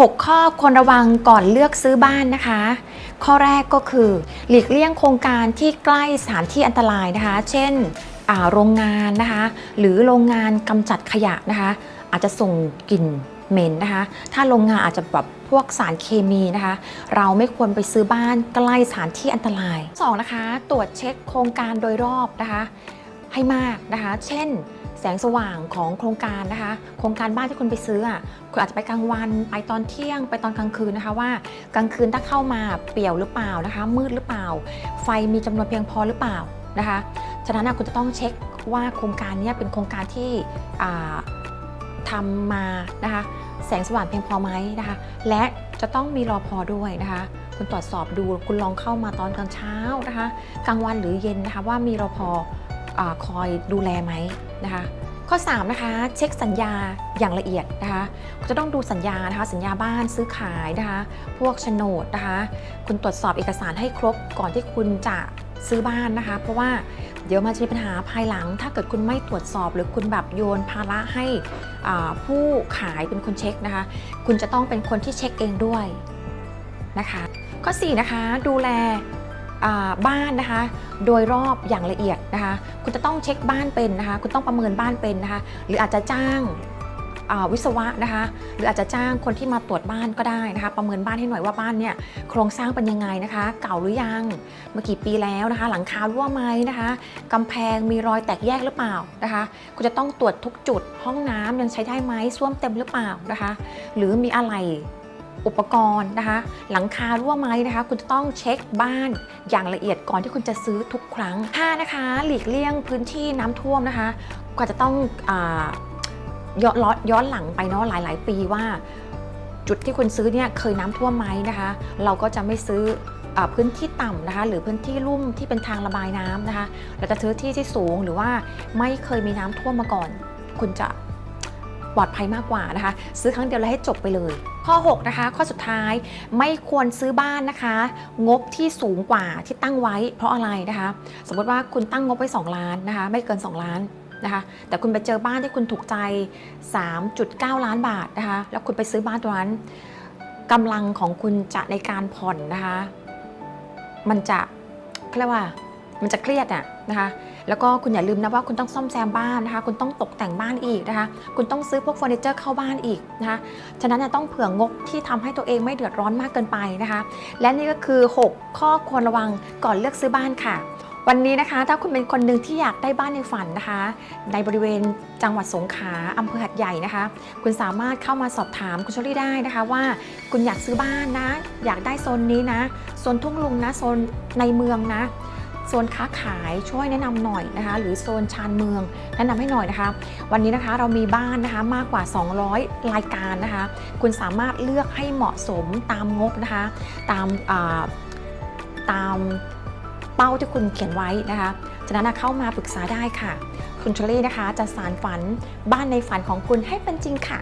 6 ข้อควรระวังก่อนเลือกซื้อบ้านนะคะ ข้อแรกก็คือ หลีกเลี่ยงโครงการที่ใกล้สถานที่อันตรายนะคะ เช่นโรงงานนะคะ หรือโรงงานกำจัดขยะนะคะ อาจจะส่งกลิ่นเหม็นนะคะ ถ้าโรงงานอาจจะแบบพวกสารเคมีนะคะ เราไม่ควรไปซื้อบ้านใกล้สถานที่อันตรายสองนะคะ ตรวจเช็คโครงการโดยรอบนะคะ ให้มากนะคะ เช่น แสงสว่างของโครงการนะคะ โครงการบ้านที่คุณไปซื้ออะคุณอาจจะไปกลางวันไปตอนเที่ยง ไปตอนกลางคืนนะคะว่ากลางคืนถ้าเข้ามาเปี่ยวหรือเปล่านะคะ มืดหรือเปล่า ไฟมีจำนวนเพียงพอหรือเปล่านะคะฉะนั้นคุณจะต้องเช็คว่าโครงการนี้เป็นโครงการที่อ่าทำมานะคะแสงสว่างเพียงพอไหมนะคะ และจะต้องมีรอพอด้วยนะคะ คุณตรวจสอบดูคุณลองเข้ามาตอนกลางเช้านะคะ กลางวันหรือเย็นนะคะว่ามีรอพอ อคอยดูแลไหมนะคะ ข้อ 3 นะคะ เช็คสัญญาอย่างละเอียดนะคะคุณจะต้องดูสัญญานะคะ สัญญาบ้านซื้อขายนะคะ พวกโฉนดนะคะ คุณตรวจสอบเอกสารให้ครบก่อนที่คุณจะซื้อบ้านนะคะ เพราะว่าเดี๋ยวมันจะมีปัญหาภายหลัง ถ้าเกิดคุณไม่ตรวจสอบ หรือคุณแบบโยนภาระให้ผู้ขายเป็นคนเช็คนะคะ คุณจะต้องเป็นคนที่เช็คเองด้วยนะคะ ข้อ 4 นะคะ ดูแล บ้านนะคะ โดยรอบอย่างละเอียดนะคะ คุณจะต้องเช็คบ้านเป็นนะคะ คุณต้องประเมินบ้านเป็นนะคะ หรืออาจจะจ้างวิศวะนะคะ หรืออาจจะจ้างคนที่มาตรวจบ้านก็ได้นะคะ ประเมินบ้านให้หน่อยว่าบ้านเนี่ยโครงสร้างเป็นยังไงนะคะ เก่าหรือยังเมื่อกี่ปีแล้วนะคะ หลังคารั่วไหมนะคะกำแพงมีรอยแตกแยกหรือเปล่านะคะคุณจะต้องตรวจทุกจุดห้องน้ำยังใช้ได้ไหมส้วมเต็มหรือเปล่านะคะ หรือมีอะไร อุปกรณ์นะคะ หลังคารั่วไหมนะคะ คุณจะต้องเช็คบ้านอย่างละเอียดก่อนที่คุณจะซื้อทุกครั้งห้านะคะ หลีกเลี่ยงพื้นที่น้ำท่วมนะคะก็จะต้องอย้อนย้อนหลังไปเนาะหลาย ๆ ปีว่า จุดที่คุณซื้อเนี่ยเคยน้ำท่วมไหมนะคะ เราก็จะไม่ซื้อพื้นที่ต่ำนะคะ หรือพื้นที่ลุ่มที่เป็นทางระบายน้ำนะคะ เราจะซื้อที่ที่สูงหรือว่าไม่เคยมีน้ำท่วมมาก่อน คุณจะ ปลอดภัยมากกว่านะคะ ซื้อครั้งเดียวแล้วให้จบไปเลย ข้อ 6 นะคะ ข้อสุดท้ายไม่ควรซื้อบ้านนะคะ งบที่สูงกว่าที่ตั้งไว้ เพราะอะไรนะคะ สมมติว่าคุณตั้งงบไว้ 2 ล้านนะคะ ไม่เกิน 2 ล้านนะคะแต่คุณไปเจอบ้านที่คุณถูกใจ 3.9 ล้านบาทนะคะแล้วคุณไปซื้อบ้านตัวนั้นกำลังของคุณจะในการผ่อนนะคะ มันจะเขาเรียกว่ามันจะเครียดอะนะคะ แล้วก็คุณอย่าลืมนะว่าคุณต้องซ่อมแซมบ้านนะคะ คุณต้องตกแต่งบ้านอีกนะคะ คุณต้องซื้อพวกเฟอร์นิเจอร์เข้าบ้านอีกนะคะ ฉะนั้นต้องเผื่องบที่ทำให้ตัวเองไม่เดือดร้อนมากเกินไปนะคะ และนี่ก็คือ 6 ข้อควรระวังก่อนเลือกซื้อบ้านค่ะวันนี้นะคะถ้าคุณเป็นคนหนึ่งที่อยากได้บ้านในฝันนะคะ ในบริเวณจังหวัดสงขลาอำเภอหัดใหญ่นะคะ คุณสามารถเข้ามาสอบถามคุณชลี่ได้นะคะ ว่าคุณอยากซื้อบ้านนะ อยากได้โซนนี้นะโซนทุ่งลุงนะโซนในเมืองนะ โซนค้าขายช่วยแนะนำหน่อยนะคะ หรือโซนชานเมืองแนะนำให้หน่อยนะคะ วันนี้นะคะเรามีบ้านนะคะมากกว่า 200 รายการนะคะ คุณสามารถเลือกให้เหมาะสมตามงบนะคะ ตามาตามเป้าที่คุณเขียนไว้นะคะฉะนั้นเข้ามาปรึกษาได้ค่ะ คุณชลี่นะคะจะสารฝันบ้านในฝันของคุณให้เป็นจริงค่ะ